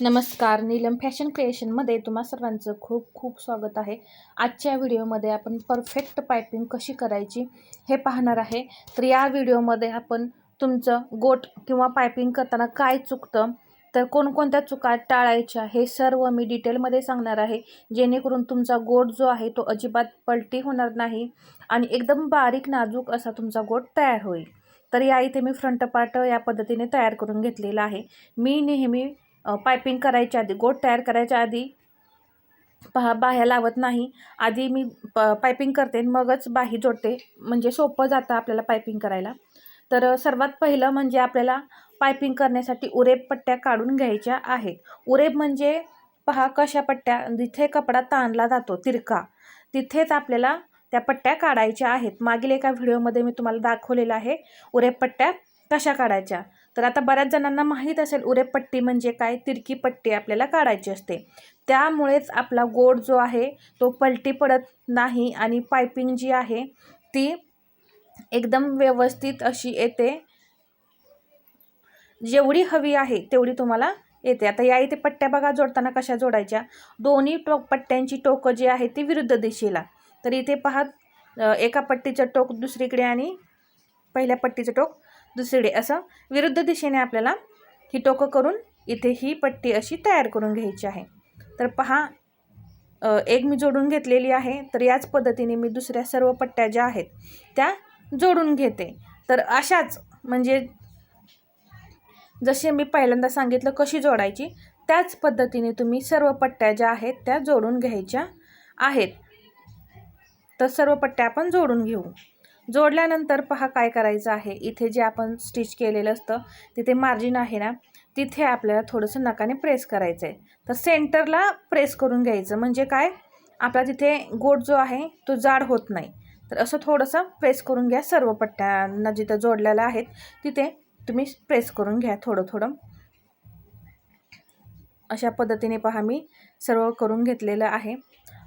नमस्कार नीलम फॅशन क्रिएशनमध्ये तुम्हा सर्वांचं खूप खूप स्वागत आहे. आजच्या व्हिडिओमध्ये आपण परफेक्ट पायपिंग कशी करायची हे पाहणार आहे. तर या व्हिडिओमध्ये आपण तुमचं गोट किंवा पायपिंग करताना काय चुकतं तर कोणकोणत्या चुका टाळायच्या हे सर्व मी डिटेलमध्ये सांगणार आहे. जेणेकरून तुमचा गोट जो आहे तो अजिबात पलटी होणार नाही आणि एकदम बारीक नाजूक असा तुमचा गोट तयार होईल. तर या इथे मी फ्रंट पार्ट या पद्धतीने तयार करून घेतलेला आहे. मी नेहमी पायपिंग करायच्या आधी गोट तयार करायच्या आधी पहा बाह्या लावत नाही. आधी मी प पायपिंग करते मगच बाही जोडते. म्हणजे सोपं जातं आपल्याला पायपिंग करायला. तर सर्वात पहिलं म्हणजे आपल्याला पायपिंग करण्यासाठी उरेब पट्ट्या काढून घ्यायच्या आहेत. उरेब म्हणजे पहा कशा पट्ट्या जिथे कपडा ताणला जातो तिरका तिथेच आपल्याला त्या पट्ट्या काढायच्या आहेत. मागील एका व्हिडिओमध्ये मी तुम्हाला दाखवलेलं आहे. उरेब पट्ट्या कशा काढायच्या? तर आता बऱ्याच जणांना माहीत असेल उरेपट्टी म्हणजे काय? तिरकी पट्टी आपल्याला काढायची असते. त्यामुळेच आपला गोड जो आहे तो पलटी पडत नाही आणि पायपिंग जी आहे ती एकदम व्यवस्थित अशी येते. जेवढी हवी आहे तेवढी तुम्हाला येते. आता या इथे पट्ट्या बघा जोडताना कशा जोडायच्या? दोन्ही टोक पट्ट्यांची टोकं जी आहे ती विरुद्ध दिशेला. तर इथे पहा एका पट्टीचं टोक दुसरीकडे आणि पहिल्या पट्टीचं टोक दुसरीकडे असं विरुद्ध दिशेने आपल्याला ही टोकं करून इथे ही पट्टी अशी तयार करून घ्यायची आहे. तर पहा एक मी जोडून घेतलेली आहे तर याच पद्धतीने मी दुसऱ्या सर्व पट्ट्या ज्या आहेत त्या जोडून घेते. तर अशाच म्हणजे जसे मी पहिल्यांदा सांगितलं कशी जोडायची त्याच पद्धतीने तुम्ही सर्व पट्ट्या ज्या आहेत त्या जोडून घ्यायच्या आहेत. तर सर्व पट्ट्या आपण जोडून घेऊ. जोडल्यानंतर पहा काय करायचं आहे. इथे जे आपण स्टिच केलेलं असतं तिथे मार्जिन आहे ना तिथे आपल्याला थोडंसं नकाने प्रेस करायचं आहे तर सेंटरला प्रेस करून घ्यायचं. म्हणजे काय? आपला तिथे गोट जो आहे तो जाड होत नाही. तर असं थोडंसं प्रेस करून घ्या. सर्व पट्ट्यांना जिथं जोडलेलं आहेत तिथे तुम्ही प्रेस करून घ्या थोडं थोडं. अशा पद्धतीने पहा मी सर्व करून घेतलेलं आहे.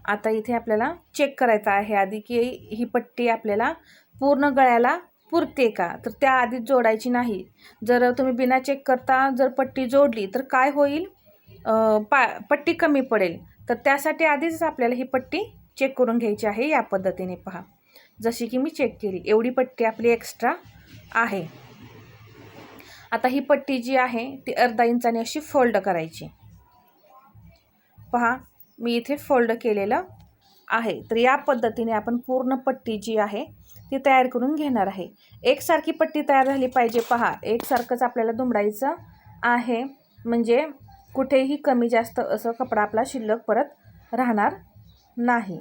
आता इथे आपल्याला चेक करायचं आहे आधी की ही पट्टी आपल्याला पूर्ण गळ्याला पुरते का? तर त्या आधीच जोडायची नाही. जर तुम्ही बिना चेक करता जर पट्टी जोडली तर काय होईल? पा पट्टी कमी पडेल. तर त्यासाठी आधीच आपल्याला ही पट्टी चेक करून घ्यायची आहे या पद्धतीने पहा. जशी की मी चेक केली एवढी पट्टी आपली एक्स्ट्रा आहे. आता ही पट्टी जी आहे ती अर्धा इंचाने अशी फोल्ड करायची. पहा मी इथे फोल्ड केलेलं आहे. तर या पद्धतीने आपण पूर्ण पट्टी जी आहे ती तयार करून घेणार आहे. एकसारखी पट्टी तयार झाली पाहिजे पहा. एकसारखंच आपल्याला दुमडायचं आहे. म्हणजे कुठेही कमी जास्त असं कपडा आपला शिल्लक परत राहणार नाही.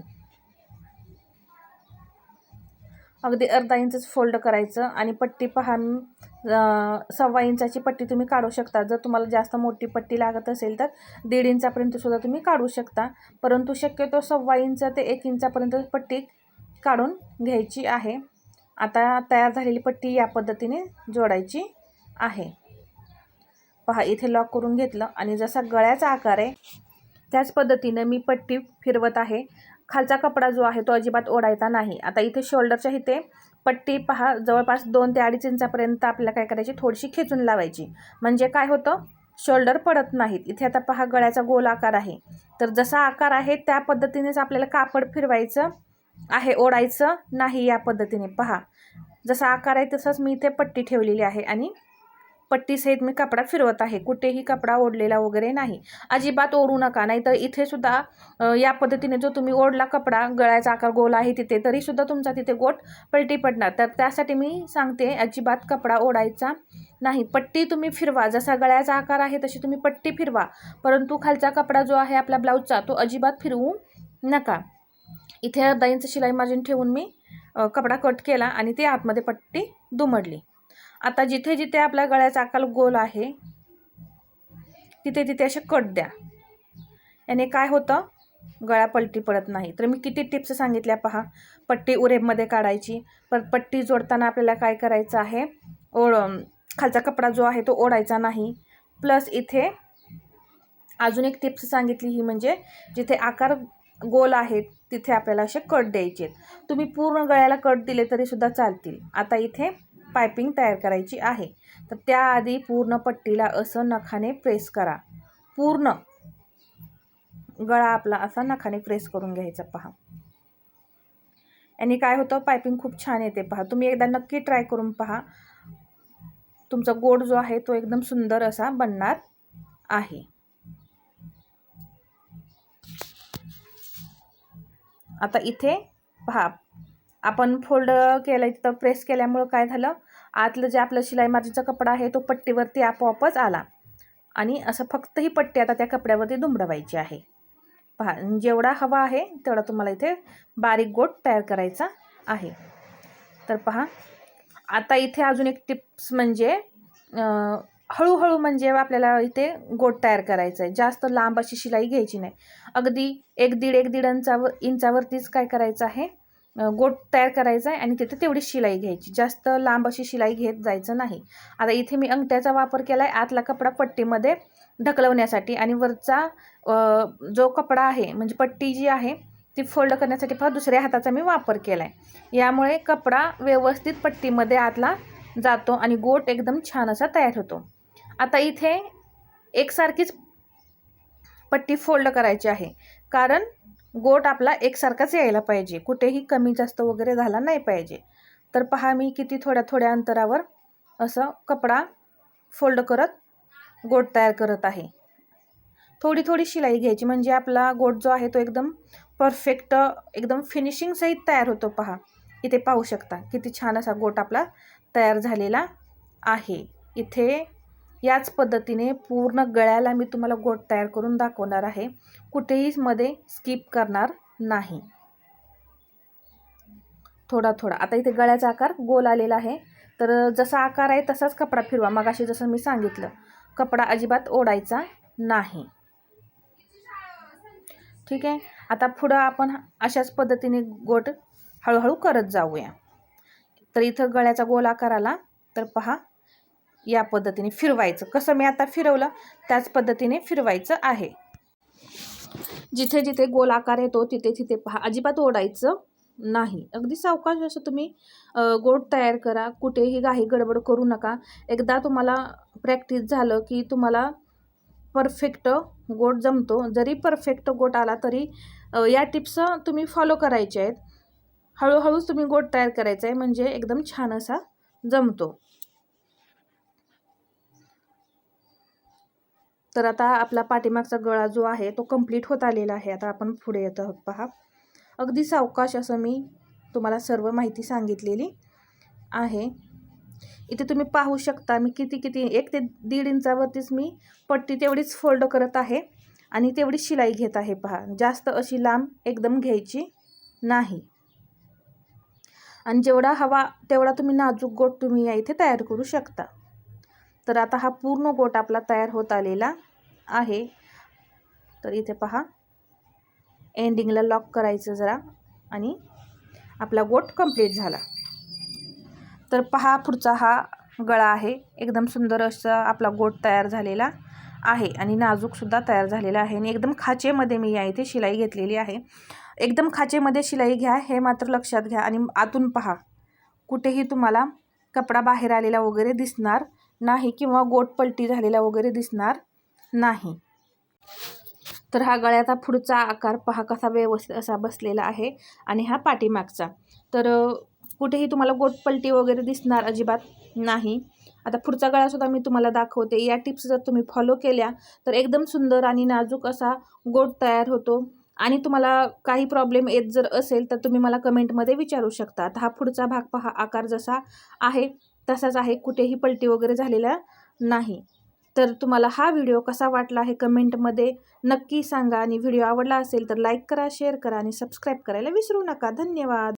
अगदी अर्धा इंचच फोल्ड करायचं आणि पट्टी पहा सव्वा इंचाची पट्टी तुम्ही काढू शकता. जर तुम्हाला जास्त मोठी पट्टी लागत असेल तर दीड इंचापर्यंत सुद्धा तुम्ही काढू शकता. परंतु शक्यतो सव्वा इंच ते एक इंचापर्यंत पट्टी काढून घ्यायची आहे. आता तयार झालेली पट्टी या पद्धतीने जोडायची आहे. पहा इथे लॉक करून घेतलं आणि जसा गळ्याचा आकार आहे त्याच पद्धतीनं मी पट्टी फिरवत आहे. खालचा कपडा जो आहे तो अजिबात ओढायचा नाही. आता इथे शोल्डरच्या इथे पट्टी पहा जवळपास दोन ते अडीच इंचापर्यंत आपल्याला काय करायची? थोडीशी खेचून लावायची. म्हणजे काय होतं? शोल्डर पडत नाहीत. इथे आता पहा गळ्याचा गोल आकार आहे. तर जसा आकार आहे त्या पद्धतीनेच आपल्याला कापड फिरवायचं आहे ओढायचं नाही या पद्धतीने. पहा जसा आकार आहे तसंच मी इथे पट्टी ठेवलेली आहे आणि पट्टीसहित मी कपडा फिरवत आहे. कुठेही कपडा ओढलेला वगैरे नाही. अजिबात ओढू नका. नाहीतर इथे सुद्धा या पद्धतीने जो तुम्ही ओढला कपडा गळ्याचा आकार गोल आहे तिथे तरीसुद्धा तुमचा तिथे गोट पलटी पडणार. तर त्यासाठी मी सांगते अजिबात कपडा ओढायचा नाही. पट्टी तुम्ही फिरवा. जसा गळ्याचा आकार आहे तशी तुम्ही पट्टी फिरवा. परंतु खालचा कपडा जो आहे आपला ब्लाऊजचा तो अजिबात फिरवू नका. इथे अर्धा इंच शिलाई मार्जिन ठेवून मी कपडा कट केला आणि ते आतमध्ये पट्टी दुमडली. आता जिथे जिथे आपल्या गळ्याचा आकार गोल आहे तिथे तिथे असे कट द्या. याने काय होतं? गळा पलटी पडत नाही. तर मी किती टिप्स सांगितल्या पहा. पट्टी उरेबमध्ये काढायची. पर पट्टी जोडताना आपल्याला काय करायचं आहे? ओढ खालचा कपडा जो आहे तो ओढायचा नाही. प्लस इथे अजून एक टिप्स सांगितली ही म्हणजे जिथे आकार गोल आहेत तिथे आपल्याला असे कट द्यायचे आहेत तुम्ही पूर्ण गळ्याला कट दिले तरीसुद्धा चालतील. आता इथे पायपिंग तयार करायची आहे. तर त्याआधी पूर्ण पट्टीला असं नखाने प्रेस करा. पूर्ण गळा आपला असा नखाने प्रेस करून घ्यायचा पहा. आणि काय होतं? पायपिंग खूप छान येते पहा. तुम्ही एकदा नक्की ट्राय करून पहा. तुमचा गोड जो आहे तो एकदम सुंदर असा बनणार आहे. आता इथे पहा. आपण फोल्ड केलं तिथं प्रेस केल्यामुळं काय झालं? आतलं जे आपलं शिलाई मार्जिनचा कपडा आहे तो पट्टीवरती आपोआपच आला. आणि असं फक्त ही पट्टी आता त्या कपड्यावरती दुमडवायची आहे. पहा जेवढा हवा आहे तेवढा तुम्हाला इथे बारीक गोट तयार करायचा आहे. तर पहा आता इथे अजून एक टिप्स म्हणजे हळूहळू म्हणजे आपल्याला इथे गोट तयार करायचं आहे. जास्त लांब अशी शिलाई घ्यायची नाही. अगदी एक दीड एक दीड इंचावर इंचावरतीच काय करायचं आहे? गोट तयार करायचा आहे आणि तिथे तेवढी शिलाई घ्यायची. जास्त लांब अशी शिलाई घेत जायचं नाही. आता इथे मी अंगठ्याचा वापर केला आहे आतला कपडा पट्टीमध्ये ढकलवण्यासाठी आणि वरचा जो कपडा आहे म्हणजे पट्टी जी आहे ती फोल्ड करण्यासाठी फक्त दुसऱ्या हाताचा मी वापर केला आहे यामुळे कपडा व्यवस्थित पट्टीमध्ये आतला जातो आणि गोट एकदम छान असा तयार होतो. आता इथे एकसारखीच पट्टी फोल्ड करायची आहे. कारण गोट आपला एकसारखाच यायला पाहिजे. कुठेही कमी जास्त वगैरे झाला नाही पाहिजे. तर पहा मी किती थोड्या थोड्या अंतरावर असं कपडा फोल्ड करत गोट तयार करत आहे. थोडी थोडी शिलाई घ्यायची. म्हणजे आपला गोट जो आहे तो एकदम परफेक्ट एकदम फिनिशिंगसहित तयार होतो पहा. इथे पाहू शकता. किती छान असा गोट आपला तयार झालेला आहे. इथे याच पद्धतीने पूर्ण गळ्याला मी तुम्हाला गोट तयार करून दाखवणार आहे. कुठेही मध्ये स्किप करणार नाही. थोडा थोडा. आता इथे गळ्याचा आकार गोल आलेला आहे. तर जसा आकार आहे तसाच कपडा फिरवा. मग अशी जसं मी सांगितलं कपडा अजिबात ओढायचा नाही. ठीक आहे? आता पुढं आपण अशाच पद्धतीने गोट हळूहळू करत जाऊया. तर इथं गळ्याचा गोल आकार आला तर पहा या पद्धतीने फिरवायचं. कसं मी आता फिरवलं? त्याच पद्धतीने फिरवायचं आहे. जिथे जिथे गोल आकार येतो तिथे तिथे पहा. अजिबात ओढायचं नाही. अगदी सावकाश असं तुम्ही गोट तयार करा. कुठेही काही गडबड करू नका. एकदा तुम्हाला प्रॅक्टिस झालं की तुम्हाला परफेक्ट गोट जमतो. जरी परफेक्ट गोट आला तरी या टिप्स तुम्ही फॉलो करायचे आहेत. हळूहळूच तुम्ही गोट तयार करायचा आहे. म्हणजे एकदम छान असा जमतो. तर आता आपला पाठीमागचा गळा जो आहे तो कंप्लीट होत आलेला आहे. आता आपण पुढे येत आहोत पहा. अगदी सावकाश असं मी तुम्हाला सर्व माहिती सांगितलेली आहे. इथे तुम्ही पाहू शकता मी किती किती एक ते दीड इंचावरतीच मी पट्टी तेवढीच फोल्ड करत आहे आणि तेवढी शिलाई घेत आहे पहा. जास्त अशी लांब एकदम घ्यायची नाही. आणि जेवढा हवा तेवढा तुम्ही नाजूक गोट तुम्ही या इथे तयार करू शकता. तर आता हा पूर्ण गोट आपला तयार होत आलेला आहे. तर इथे पहा. एंडिंगला लॉक करायचं जरा. आणि आपला गोट कंप्लीट झाला. तर पहा पुढचा हा गळा आहे. एकदम सुंदर असा आपला गोट तयार झालेला आहे. आणि नाजूकसुद्धा तयार झालेला आहे. आणि एकदम खाचेमध्ये मी या इथे शिलाई घेतलेली आहे. एकदम खाचेमध्ये शिलाई घ्या. हे मात्र लक्षात घ्या. आणि आतून पहा. कुठेही तुम्हाला कपडा बाहेर आलेला वगैरे दिसणार नाही किंवा गोट पलटी झालेला वगैरे दिसणार नाही. तर हा गळ्याचा पुढचा आकार पहा कसा व्यवस्थित असा बसलेला आहे आणि हा पाठीमागचा. तर कुठेही तुम्हाला गोटपलटी वगैरे दिसणार अजिबात नाही. आता पुढचा गळासुद्धा मी तुम्हाला दाखवते. या टिप्स जर तुम्ही फॉलो केल्या तर एकदम सुंदर आणि नाजूक असा गोट तयार होतो. आणि तुम्हाला काही प्रॉब्लेम येत जर असेल तर तुम्ही मला कमेंटमध्ये विचारू शकता. आता हा पुढचा भाग पहा आकार जसा आहे तसाच आहे. कुठेही पलटी वगैरे झालेला नाही. तर तुम्हाला हा व्हिडिओ कसा वाटला हे कमेंटमध्ये नक्की सांगा आणि व्हिडिओ आवडला असेल तर लाईक करा शेअर करा आणि सबस्क्राईब करायला विसरू नका. धन्यवाद.